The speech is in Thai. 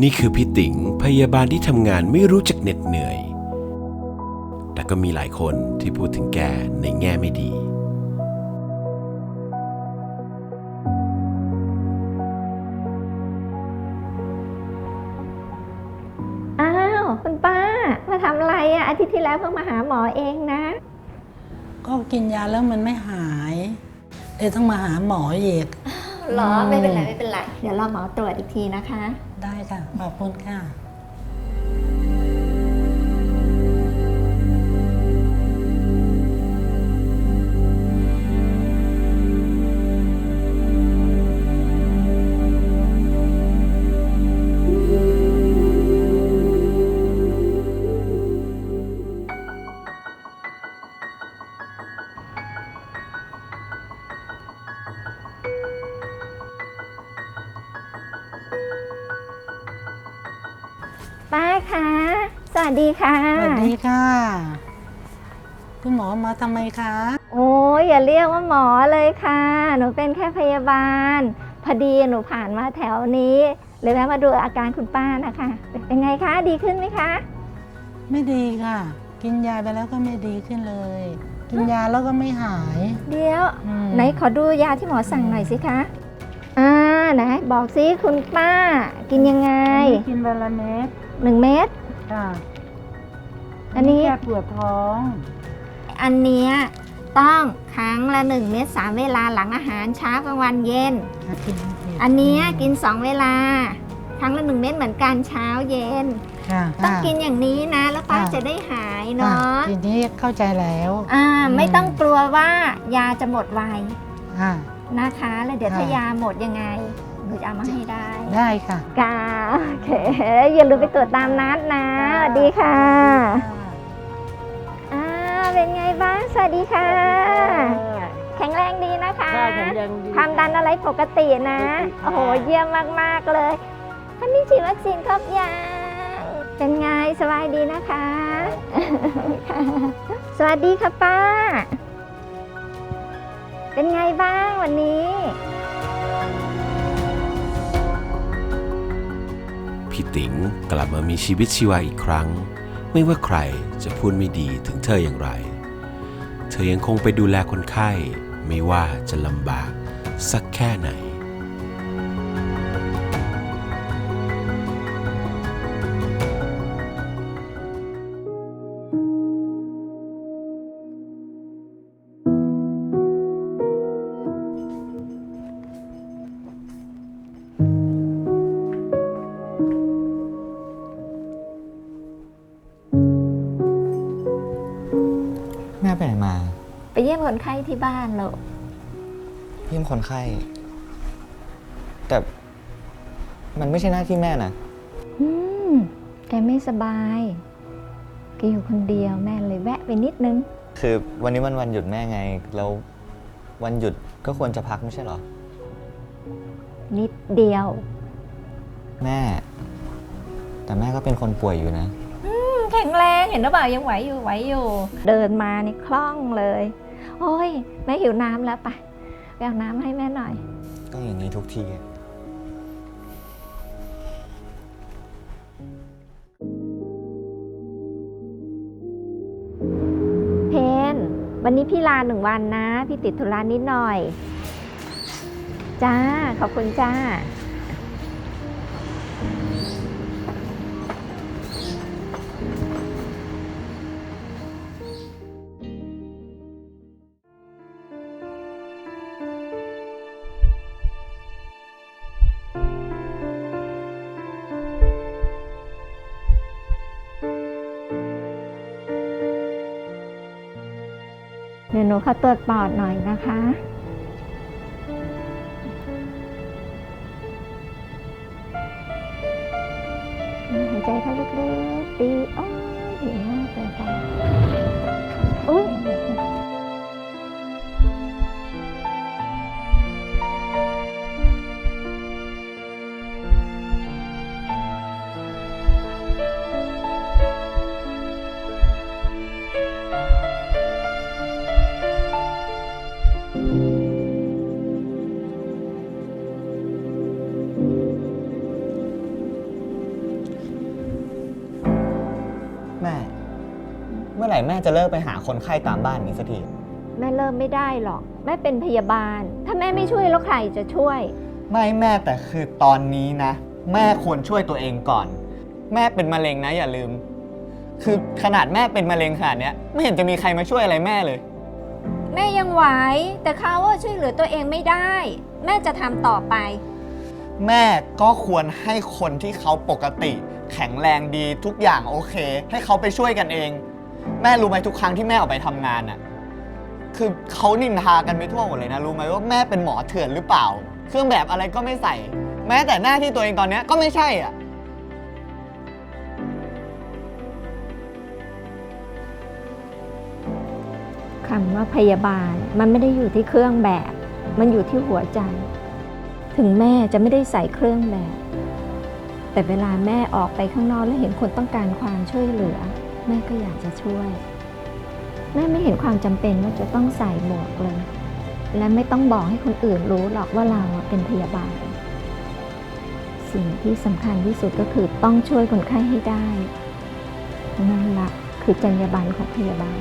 นี่คือพี่ติ๋งพยาบาลที่ทำงานไม่รู้จักเหน็ดเหนื่อย แต่ก็มีหลายคนที่พูดถึงแกในแง่ไม่ดี อ้าว คุณป้า มาทำอะไรอะอาทิตย์ที่แล้วเพิ่งมาหาหมอเองนะ ก็กินยาแล้วมันไม่หายเลยต้องมาหาหมออีก หรออืมไม่เป็นไร ไม่เป็นไร เดี๋ยวรอหมอตรวจอีกทีนะคะ ได้ค่ะ ขอบคุณค่ะ ป้าคะสวัสดีค่ะ สวัสดีค่ะ คุณหมอมาทำไมคะ โอ้ยอย่าเรียกว่าหมอเลยค่ะ หนูเป็นแค่พยาบาล พอดีหนูผ่านมาแถวนี้เลยแวะมาดูอาการคุณป้านะคะ เป็นไงคะ ดีขึ้นไหมคะ ไม่ดีค่ะ กินยาไปแล้วก็ไม่ดีขึ้นเลย กินยาแล้วก็ไม่หาย เดี๋ยว อืม ไหนขอดูยาที่หมอสั่งหน่อยสิคะ อ่าไหนบอกสิคุณป้า กินยังไง กินเวลาเม็ด หนึ่งเม็ด ค่ะอันนี้แก้ปวดท้องอันเนี้ยต้องครั้งละหนึ่งเม็ดสามเวลาหลังอาหารเช้ากลางวันเย็นกินอันเนี้ยกินสองเวลา ครั้งละหนึ่งเม็ดเหมือนกันเช้าเย็น ค่ะ ต้องกินอย่างนี้นะ แล้วป้าค่ะ จะได้หายค่ะเนาะทีนี้เข้าใจแล้วอ่าอืมไม่ต้องกลัวว่ายาจะหมดไวค่ะ นะคะ แล้วเดี๋ยวค่ะถ้ายาหมดยังไงหนูจะเอามาให้ได้ ได้ค่ะกาโอเคอย่าลืมไปตรวจตามนัดนะสวัสดีค่ะอ่าเป็นไงบ้างสวัสดีค่ะ แข็งแรงดีนะคะใช่แข็งแรงดีความดันอะไรปกตินะปกติค่ะโอ้โหเยี่ยมมากๆเลยท่านนี้ฉีดวัคซีนครบยังเป็นไงสบายดีนะคะค่ะสวัสดีค่ะป้า เป็นไงบ้างวันนี้ พี่ติ๋งกลับมามีชีวิตชีวาอีกครั้ง ไม่ว่าใครจะพูดไม่ดีถึงเธออย่างไร เธอยังคงไปดูแลคนไข้ ไม่ว่าจะลำบากสักแค่ไหน แม่ไปไหนมา ไปเยี่ยมคนไข้ที่บ้านลูกเยี่ยมคนไข้ แต่มันไม่ใช่หน้าที่แม่นะ อืมแกไม่สบายแกอยู่คนเดียวแม่เลยแวะไปนิดนึง คือวันนี้มันวันหยุดแม่ไง แล้ววันหยุดก็ควรจะพักไม่ใช่เหรอ นิดเดียว แม่ แต่แม่ก็เป็นคนป่วยอยู่นะแข็งแรงเห็นหรือเปล่ายังไหวอยู่ไหวอยู่ เดินมานี่คล่องเลย โอ้ยแม่หิวน้ำแล้วไปไปเอาน้ำให้แม่หน่อยก็อย่างนี้ทุกทีอะเพนวันนี้พี่ลาหนึ่งวันนะ พี่ติดธุระนิดหน่อย จ้า ขอบคุณจ้า ยวหนูขอตรวจปอดหน่อยนะคะ หายใจเข้าลึกๆ ดี โอ้ยดีมากเลยค่ะ มื่อไหร่แม่จะเลิกไปหาคนไข้ตามบ้านนี้สักที แม่เริ่มไม่ได้หรอก แม่เป็นพยาบาล ถ้าแม่ไม่ช่วยแล้วใครจะช่วย ไม่แม่แต่คือตอนนี้นะ แม่ควรช่วยตัวเองก่อน แม่เป็นมะเร็งนะอย่าลืม คือขนาดแม่เป็นมะเร็งขนาดเนี้ยไม่เห็นจะมีใครมาช่วยอะไรแม่เลย แม่ยังไหวแต่เขาว่าช่วยเหลือตัวเองไม่ได้ แม่จะทำต่อไป แม่ก็ควรให้คนที่เขาปกติ แข็งแรงดีทุกอย่างโอเค ให้เขาไปช่วยกันเอง แม่รู้ไหมทุกครั้งที่แม่ออกไปทำงานน่ะคือเขานินทากันไปทั่วหมดเลยนะรู้ไหมว่าแม่เป็นหมอเถื่อนหรือเปล่า เครื่องแบบอะไรก็ไม่ใส่ แม้แต่หน้าที่ตัวเองตอนนี้ก็ไม่ใช่อะคำว่าพยาบาลมันไม่ได้อยู่ที่เครื่องแบบ มันอยู่ที่หัวใจ ถึงแม่จะไม่ได้ใส่เครื่องแบบ แต่เวลาแม่ออกไปข้างนอกแล้วเห็นคนต้องการความช่วยเหลือ แม่ก็อยากจะช่วย แม่ไม่เห็นความจำเป็นว่าจะต้องใส่หมวกเลย และไม่ต้องบอกให้คนอื่นรู้หรอกว่าเราเป็นพยาบาล สิ่งที่สำคัญที่สุดก็คือต้องช่วยคนไข้ให้ได้นั่นละคือจรรยาบรรณของพยาบาล